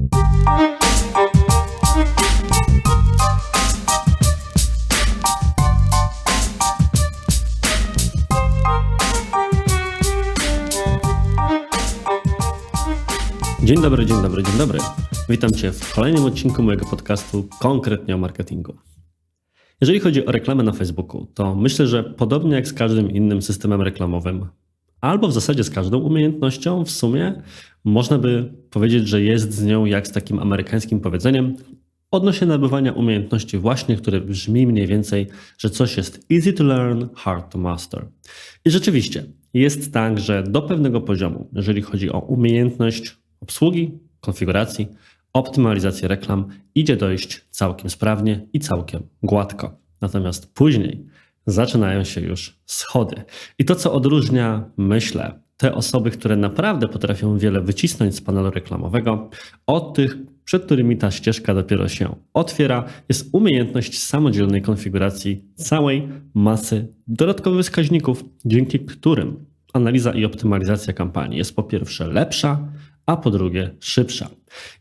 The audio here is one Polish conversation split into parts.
Dzień dobry, dzień dobry, dzień dobry. Witam Cię w kolejnym odcinku mojego podcastu konkretnie o marketingu. Jeżeli chodzi o reklamę na Facebooku, to myślę, że podobnie jak z każdym innym systemem reklamowym, albo w zasadzie z każdą umiejętnością, w sumie można by powiedzieć, że jest z nią jak z takim amerykańskim powiedzeniem odnośnie nabywania umiejętności właśnie, które brzmi mniej więcej, że coś jest easy to learn, hard to master. I rzeczywiście jest tak, że do pewnego poziomu, jeżeli chodzi o umiejętność obsługi, konfiguracji, optymalizacji reklam, idzie dojść całkiem sprawnie i całkiem gładko. Natomiast później zaczynają się już schody. I to, co odróżnia, myślę, te osoby, które naprawdę potrafią wiele wycisnąć z panelu reklamowego, od tych, przed którymi ta ścieżka dopiero się otwiera, jest umiejętność samodzielnej konfiguracji całej masy dodatkowych wskaźników, dzięki którym analiza i optymalizacja kampanii jest po pierwsze lepsza, a po drugie szybsza.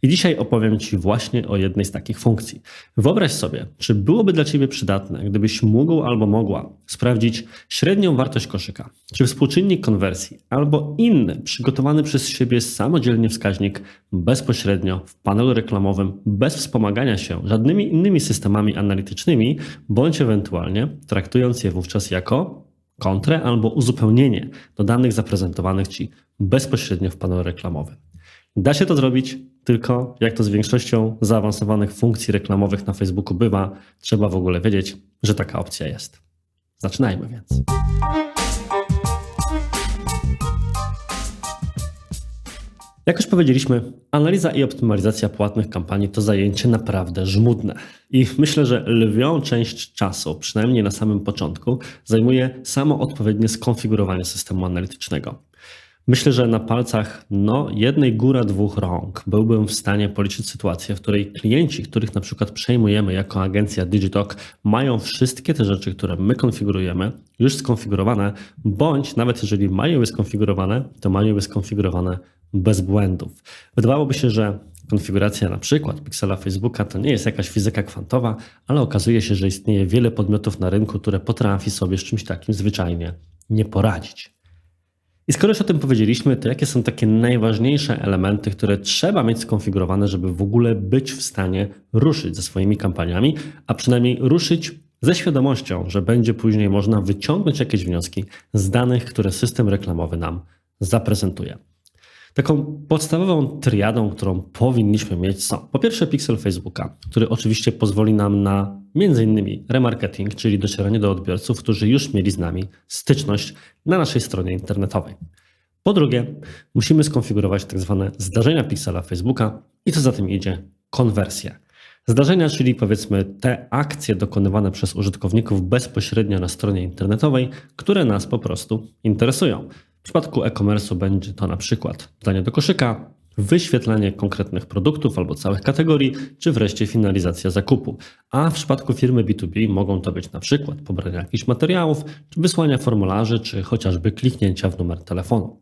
I dzisiaj opowiem Ci właśnie o jednej z takich funkcji. Wyobraź sobie, czy byłoby dla Ciebie przydatne, gdybyś mógł albo mogła sprawdzić średnią wartość koszyka, czy współczynnik konwersji, albo inny przygotowany przez siebie samodzielnie wskaźnik bezpośrednio w panelu reklamowym, bez wspomagania się żadnymi innymi systemami analitycznymi, bądź ewentualnie traktując je wówczas jako kontrę albo uzupełnienie do danych zaprezentowanych Ci bezpośrednio w panelu reklamowym. Da się to zrobić, tylko jak to z większością zaawansowanych funkcji reklamowych na Facebooku bywa, trzeba w ogóle wiedzieć, że taka opcja jest. Zaczynajmy więc. Jak już powiedzieliśmy, analiza i optymalizacja płatnych kampanii to zajęcie naprawdę żmudne. I myślę, że lwią część czasu, przynajmniej na samym początku, zajmuje samo odpowiednie skonfigurowanie systemu analitycznego. Myślę, że na palcach no, jednej góra dwóch rąk byłbym w stanie policzyć sytuację, w której klienci, których na przykład przejmujemy jako agencja Digitalk, mają wszystkie te rzeczy, które my konfigurujemy, już skonfigurowane, bądź nawet jeżeli mają je skonfigurowane, to mają je skonfigurowane bez błędów. Wydawałoby się, że konfiguracja na przykład piksela Facebooka to nie jest jakaś fizyka kwantowa, ale okazuje się, że istnieje wiele podmiotów na rynku, które potrafi sobie z czymś takim zwyczajnie nie poradzić. I skoro już o tym powiedzieliśmy, to jakie są takie najważniejsze elementy, które trzeba mieć skonfigurowane, żeby w ogóle być w stanie ruszyć ze swoimi kampaniami, a przynajmniej ruszyć ze świadomością, że będzie później można wyciągnąć jakieś wnioski z danych, które system reklamowy nam zaprezentuje. Taką podstawową triadą, którą powinniśmy mieć są po pierwsze pixel Facebooka, który oczywiście pozwoli nam na między innymi remarketing, czyli docieranie do odbiorców, którzy już mieli z nami styczność na naszej stronie internetowej. Po drugie, musimy skonfigurować tak zwane zdarzenia pixela Facebooka i co za tym idzie, konwersję. Zdarzenia, czyli powiedzmy te akcje dokonywane przez użytkowników bezpośrednio na stronie internetowej, które nas po prostu interesują. W przypadku e-commerce będzie to na przykład danie do koszyka, wyświetlanie konkretnych produktów albo całych kategorii, czy wreszcie finalizacja zakupu. A w przypadku firmy B2B mogą to być na przykład pobranie jakichś materiałów, czy wysłania formularzy, czy chociażby kliknięcia w numer telefonu.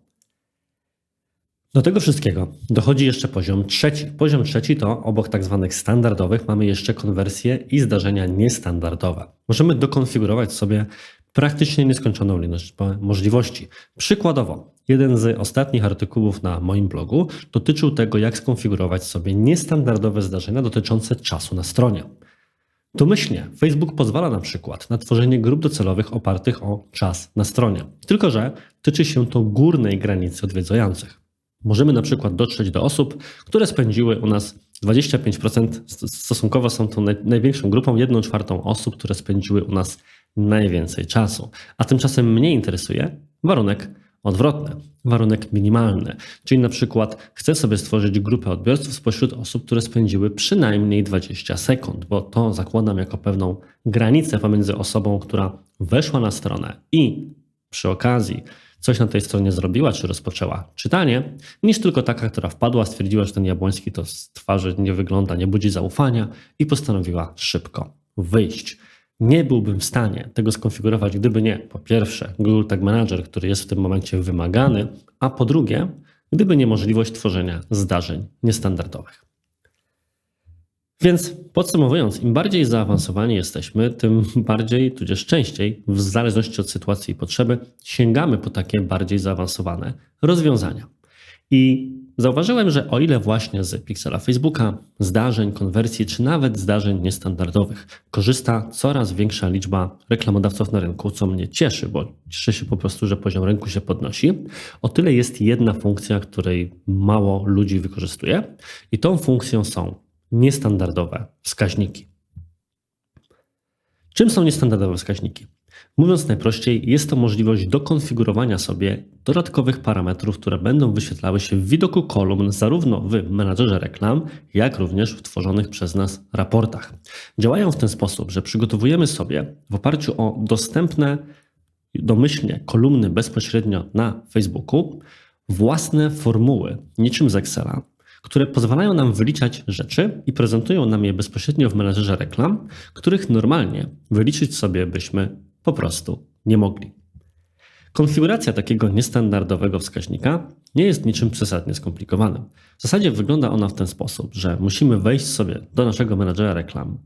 Do tego wszystkiego dochodzi jeszcze poziom trzeci. Poziom trzeci to obok tak zwanych standardowych mamy jeszcze konwersje i zdarzenia niestandardowe. Możemy dokonfigurować sobie praktycznie nieskończoną ilość możliwości. Przykładowo, jeden z ostatnich artykułów na moim blogu dotyczył tego, jak skonfigurować sobie niestandardowe zdarzenia dotyczące czasu na stronie. Domyślnie Facebook pozwala na przykład na tworzenie grup docelowych opartych o czas na stronie, tylko że tyczy się to górnej granicy odwiedzających. Możemy na przykład dotrzeć do osób, które spędziły u nas 25%, stosunkowo są tą największą grupą, 1 czwartą osób, które spędziły u nas najwięcej czasu. A tymczasem mnie interesuje warunek odwrotny, warunek minimalny. Czyli na przykład chcę sobie stworzyć grupę odbiorców spośród osób, które spędziły przynajmniej 20 sekund, bo to zakładam jako pewną granicę pomiędzy osobą, która weszła na stronę i przy okazji coś na tej stronie zrobiła, czy rozpoczęła czytanie, niż tylko taka, która wpadła, stwierdziła, że ten Jabłoński to z twarzy nie wygląda, nie budzi zaufania i postanowiła szybko wyjść. Nie byłbym w stanie tego skonfigurować, gdyby nie, po pierwsze, Google Tag Manager, który jest w tym momencie wymagany, a po drugie, gdyby nie możliwość tworzenia zdarzeń niestandardowych. Więc podsumowując, im bardziej zaawansowani jesteśmy, tym bardziej, tudzież częściej, w zależności od sytuacji i potrzeby, sięgamy po takie bardziej zaawansowane rozwiązania. I zauważyłem, że o ile właśnie z Pixela Facebooka, zdarzeń, konwersji, czy nawet zdarzeń niestandardowych korzysta coraz większa liczba reklamodawców na rynku, co mnie cieszy, bo cieszę się po prostu, że poziom rynku się podnosi, o tyle jest jedna funkcja, której mało ludzi wykorzystuje, i tą funkcją są niestandardowe wskaźniki. Czym są niestandardowe wskaźniki? Mówiąc najprościej, jest to możliwość dokonfigurowania sobie dodatkowych parametrów, które będą wyświetlały się w widoku kolumn zarówno w menadżerze reklam, jak również w tworzonych przez nas raportach. Działają w ten sposób, że przygotowujemy sobie w oparciu o dostępne domyślnie kolumny bezpośrednio na Facebooku własne formuły, niczym z Excela, które pozwalają nam wyliczać rzeczy i prezentują nam je bezpośrednio w menedżerze reklam, których normalnie wyliczyć sobie byśmy po prostu nie mogli. Konfiguracja takiego niestandardowego wskaźnika nie jest niczym przesadnie skomplikowanym. W zasadzie wygląda ona w ten sposób, że musimy wejść sobie do naszego menedżera reklam,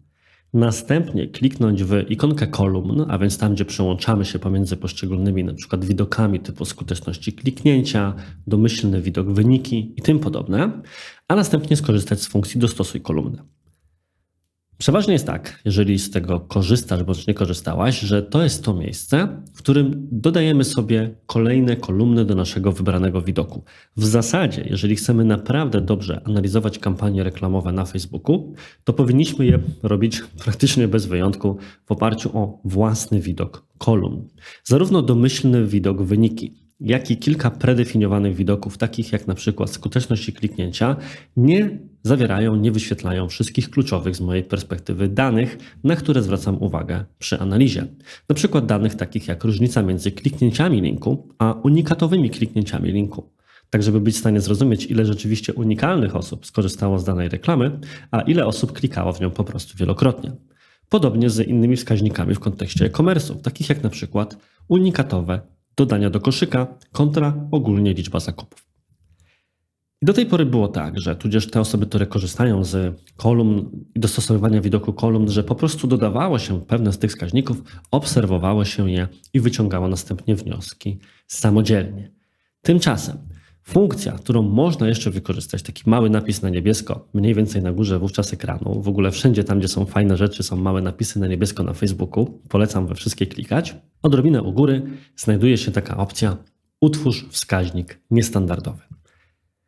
Następnie kliknąć w ikonkę kolumn, a więc tam, gdzie przełączamy się pomiędzy poszczególnymi przykład widokami typu skuteczności kliknięcia, domyślny widok wyniki i tym podobne, a następnie skorzystać z funkcji dostosuj kolumny. Przeważnie jest tak, jeżeli z tego korzystasz bądź nie korzystałaś, że to jest to miejsce, w którym dodajemy sobie kolejne kolumny do naszego wybranego widoku. W zasadzie, jeżeli chcemy naprawdę dobrze analizować kampanie reklamowe na Facebooku, to powinniśmy je robić praktycznie bez wyjątku w oparciu o własny widok kolumn. Zarówno domyślny widok wyniki, jak i kilka predefiniowanych widoków, takich jak na przykład skuteczność i kliknięcia, nie zawierają, nie wyświetlają wszystkich kluczowych z mojej perspektywy danych, na które zwracam uwagę przy analizie. Na przykład danych takich jak różnica między kliknięciami linku, a unikatowymi kliknięciami linku. Tak, żeby być w stanie zrozumieć, ile rzeczywiście unikalnych osób skorzystało z danej reklamy, a ile osób klikało w nią po prostu wielokrotnie. Podobnie z innymi wskaźnikami w kontekście e-commerce'u, takich jak na przykład unikatowe dodania do koszyka kontra ogólnie liczba zakupów. Do tej pory było tak, że tudzież te osoby, które korzystają z kolumn i dostosowywania widoku kolumn, że po prostu dodawało się pewne z tych wskaźników, obserwowało się je i wyciągało następnie wnioski samodzielnie. Tymczasem Funkcja, którą można jeszcze wykorzystać, taki mały napis na niebiesko, mniej więcej na górze wówczas ekranu, w ogóle wszędzie tam, gdzie są fajne rzeczy, są małe napisy na niebiesko na Facebooku, polecam we wszystkie klikać. Odrobinę u góry znajduje się taka opcja utwórz wskaźnik niestandardowy.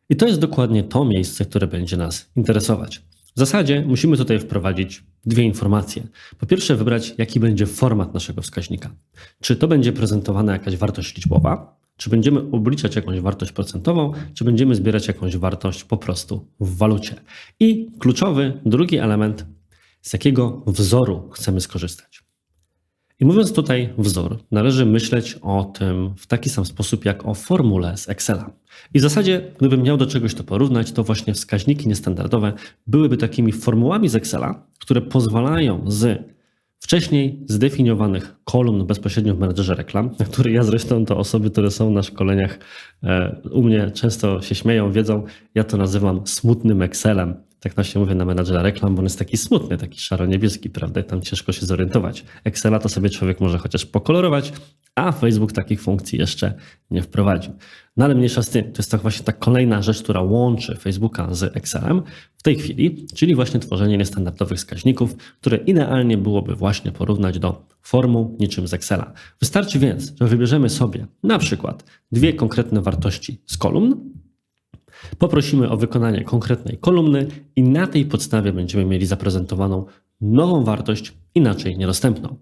I to jest dokładnie to miejsce, które będzie nas interesować. W zasadzie musimy tutaj wprowadzić dwie informacje. Po pierwsze, wybrać, jaki będzie format naszego wskaźnika. Czy to będzie prezentowana jakaś wartość liczbowa, czy będziemy obliczać jakąś wartość procentową, czy będziemy zbierać jakąś wartość po prostu w walucie. I kluczowy drugi element, z jakiego wzoru chcemy skorzystać. I mówiąc tutaj wzór, należy myśleć o tym w taki sam sposób jak o formule z Excela. I w zasadzie, gdybym miał do czegoś to porównać, to właśnie wskaźniki niestandardowe byłyby takimi formułami z Excela, które pozwalają z wcześniej zdefiniowanych kolumn bezpośrednio w menedżerze reklam, na który ja zresztą to osoby, które są na szkoleniach e, u mnie często się śmieją, wiedzą, ja to nazywam smutnym Excelem. Tak się mówię na menadżera reklam, bo on jest taki smutny, taki szaro-niebieski, prawda? I tam ciężko się zorientować. Excela to sobie człowiek może chociaż pokolorować, a Facebook takich funkcji jeszcze nie wprowadził. No ale mniejsza z tym, to jest to właśnie ta kolejna rzecz, która łączy Facebooka z Excelem w tej chwili, czyli właśnie tworzenie niestandardowych wskaźników, które idealnie byłoby właśnie porównać do formuł niczym z Excela. Wystarczy więc, że wybierzemy sobie na przykład dwie konkretne wartości z kolumn, poprosimy o wykonanie konkretnej kolumny i na tej podstawie będziemy mieli zaprezentowaną nową wartość, inaczej niedostępną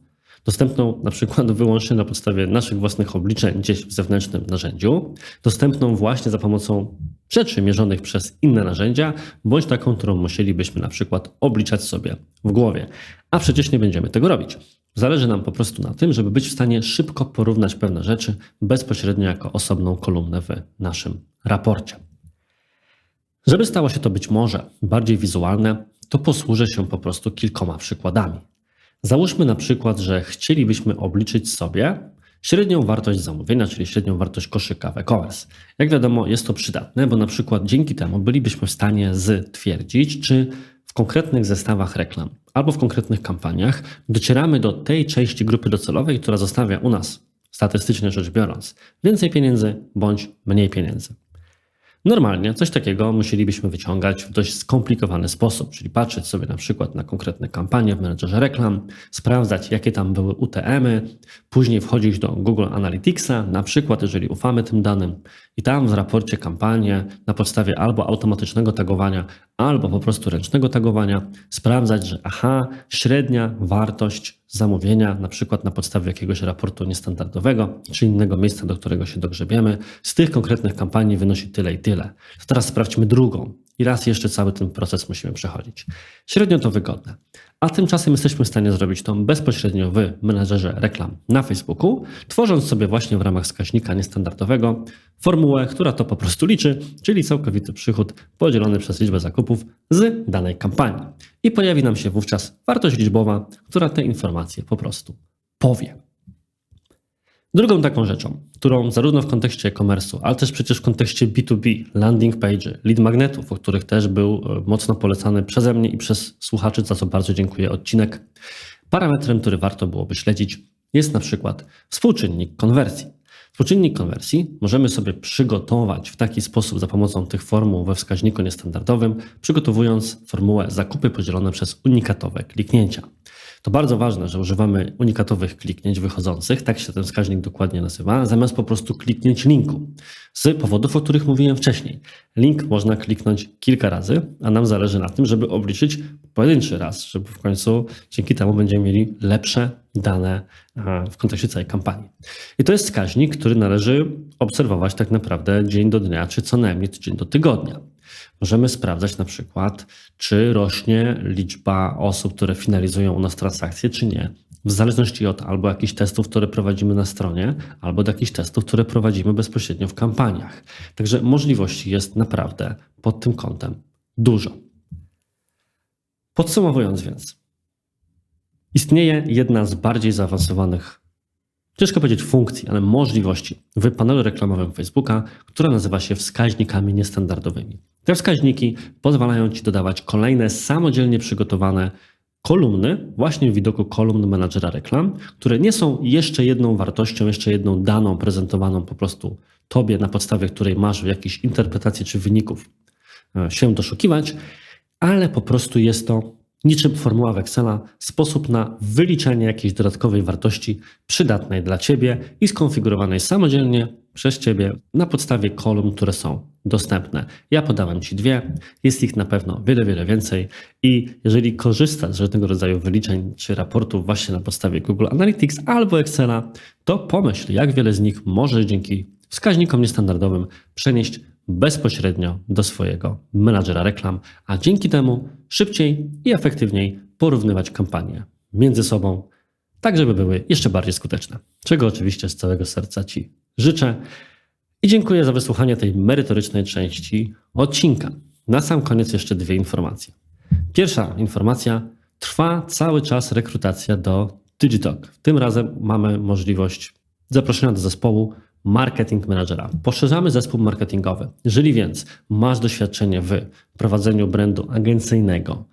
dostępną na przykład wyłącznie na podstawie naszych własnych obliczeń gdzieś w zewnętrznym narzędziu, dostępną właśnie za pomocą rzeczy mierzonych przez inne narzędzia, bądź taką, którą musielibyśmy na przykład obliczać sobie w głowie. A przecież nie będziemy tego robić. Zależy nam po prostu na tym, żeby być w stanie szybko porównać pewne rzeczy bezpośrednio jako osobną kolumnę w naszym raporcie. Żeby stało się to być może bardziej wizualne, to posłużę się po prostu kilkoma przykładami. Załóżmy na przykład, że chcielibyśmy obliczyć sobie średnią wartość zamówienia, czyli średnią wartość koszyka w e-commerce. Jak wiadomo, jest to przydatne, bo na przykład dzięki temu bylibyśmy w stanie stwierdzić, czy w konkretnych zestawach reklam albo w konkretnych kampaniach docieramy do tej części grupy docelowej, która zostawia u nas, statystycznie rzecz biorąc, więcej pieniędzy bądź mniej pieniędzy. Normalnie coś takiego musielibyśmy wyciągać w dość skomplikowany sposób, czyli patrzeć sobie na przykład na konkretne kampanie w menedżerze reklam, sprawdzać jakie tam były UTM-y, później wchodzić do Google Analyticsa, na przykład jeżeli ufamy tym danym i tam w raporcie kampanię na podstawie albo automatycznego tagowania, albo po prostu ręcznego tagowania sprawdzać, że aha, średnia wartość zamówienia, na przykład na podstawie jakiegoś raportu niestandardowego, czy innego miejsca, do którego się dogrzebiemy, z tych konkretnych kampanii wynosi tyle i tyle. To teraz sprawdźmy drugą. I raz jeszcze cały ten proces musimy przechodzić. Średnio to wygodne. A tymczasem jesteśmy w stanie zrobić to bezpośrednio w menedżerze reklam na Facebooku, tworząc sobie właśnie w ramach wskaźnika niestandardowego formułę, która to po prostu liczy, czyli całkowity przychód podzielony przez liczbę zakupów z danej kampanii. I pojawi nam się wówczas wartość liczbowa, która te informacje po prostu powie. Drugą taką rzeczą, którą zarówno w kontekście e-commerce'u, ale też przecież w kontekście B2B, landing page, lead magnetów, o których też był e, mocno polecany przeze mnie i przez słuchaczy, za co bardzo dziękuję odcinek, parametrem, który warto byłoby śledzić, jest na przykład współczynnik konwersji. Współczynnik konwersji możemy sobie przygotować w taki sposób za pomocą tych formuł we wskaźniku niestandardowym, przygotowując formułę zakupy podzielone przez unikatowe kliknięcia. To bardzo ważne, że używamy unikatowych kliknięć wychodzących, tak się ten wskaźnik dokładnie nazywa, zamiast po prostu kliknięć linku. Z powodów, o których mówiłem wcześniej. Link można kliknąć kilka razy, a nam zależy na tym, żeby obliczyć pojedynczy raz, żeby w końcu dzięki temu będziemy mieli lepsze dane w kontekście całej kampanii. I to jest wskaźnik, który należy obserwować tak naprawdę dzień do dnia, czy co najmniej dzień do tygodnia. Możemy sprawdzać na przykład, czy rośnie liczba osób, które finalizują u nas transakcje, czy nie. W zależności od albo jakichś testów, które prowadzimy na stronie, albo od jakichś testów, które prowadzimy bezpośrednio w kampaniach. Także możliwości jest naprawdę pod tym kątem dużo. Podsumowując więc, istnieje jedna z bardziej zaawansowanych ciężko powiedzieć funkcji, ale możliwości w panelu reklamowym Facebooka, która nazywa się wskaźnikami niestandardowymi. Te wskaźniki pozwalają Ci dodawać kolejne samodzielnie przygotowane kolumny, właśnie w widoku kolumn menadżera reklam, które nie są jeszcze jedną wartością, jeszcze jedną daną prezentowaną po prostu Tobie, na podstawie której masz w jakiejś interpretacji czy wyników e, się doszukiwać, ale po prostu jest to niczym formuła Excela, sposób na wyliczenie jakiejś dodatkowej wartości przydatnej dla Ciebie i skonfigurowanej samodzielnie przez Ciebie na podstawie kolumn, które są dostępne. Ja podałem Ci dwie, jest ich na pewno wiele, wiele więcej i jeżeli korzystasz z różnego rodzaju wyliczeń czy raportów właśnie na podstawie Google Analytics albo Excela, to pomyśl, jak wiele z nich możesz dzięki wskaźnikom niestandardowym przenieść bezpośrednio do swojego menadżera reklam, a dzięki temu szybciej i efektywniej porównywać kampanie między sobą, tak żeby były jeszcze bardziej skuteczne. Czego oczywiście z całego serca Ci życzę. I dziękuję za wysłuchanie tej merytorycznej części odcinka. Na sam koniec jeszcze dwie informacje. Pierwsza informacja. Trwa cały czas rekrutacja do Digitalk. Tym razem mamy możliwość zaproszenia do zespołu marketing managera. Poszerzamy zespół marketingowy. Jeżeli więc masz doświadczenie w prowadzeniu brandu agencyjnego,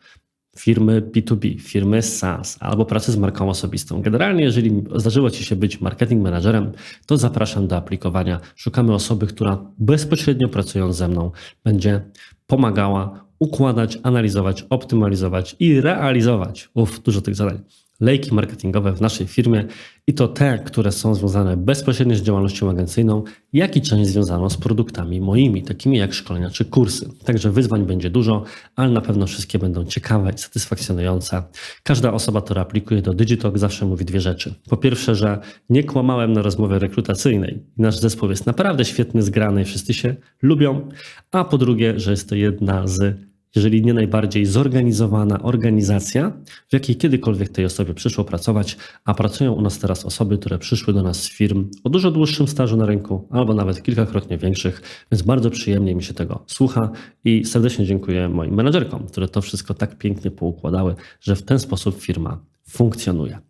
firmy B2B, firmy SaaS albo pracy z marką osobistą. Generalnie, jeżeli zdarzyło Ci się być marketing managerem, to zapraszam do aplikowania. Szukamy osoby, która bezpośrednio pracując ze mną będzie pomagała układać, analizować, optymalizować i realizować. Uff, dużo tych zadań lejki marketingowe w naszej firmie i to te, które są związane bezpośrednio z działalnością agencyjną, jak i część związaną z produktami moimi, takimi jak szkolenia czy kursy. Także wyzwań będzie dużo, ale na pewno wszystkie będą ciekawe i satysfakcjonujące. Każda osoba, która aplikuje do Digitalk zawsze mówi dwie rzeczy. Po pierwsze, że nie kłamałem na rozmowie rekrutacyjnej. Nasz zespół jest naprawdę świetny, zgrany, wszyscy się lubią. A po drugie, że jest to jedna z jeżeli nie najbardziej zorganizowana organizacja, w jakiej kiedykolwiek tej osobie przyszło pracować, a pracują u nas teraz osoby, które przyszły do nas z firm o dużo dłuższym stażu na rynku, albo nawet kilkakrotnie większych, więc bardzo przyjemnie mi się tego słucha i serdecznie dziękuję moim menedżerkom, które to wszystko tak pięknie poukładały, że w ten sposób firma funkcjonuje.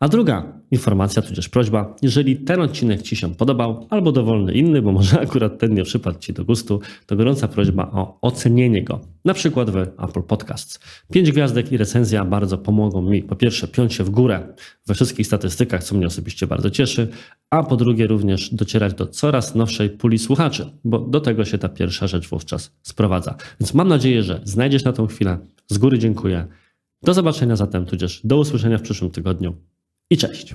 A druga informacja, tudzież prośba, jeżeli ten odcinek Ci się podobał, albo dowolny inny, bo może akurat ten nie przypadł Ci do gustu, to gorąca prośba o ocenienie go, na przykład w Apple Podcasts. Pięć gwiazdek i recenzja bardzo pomogą mi, po pierwsze, piąć się w górę we wszystkich statystykach, co mnie osobiście bardzo cieszy, a po drugie również docierać do coraz nowszej puli słuchaczy, bo do tego się ta pierwsza rzecz wówczas sprowadza. Więc mam nadzieję, że znajdziesz na tą chwilę. Z góry dziękuję. Do zobaczenia zatem, tudzież do usłyszenia w przyszłym tygodniu i cześć.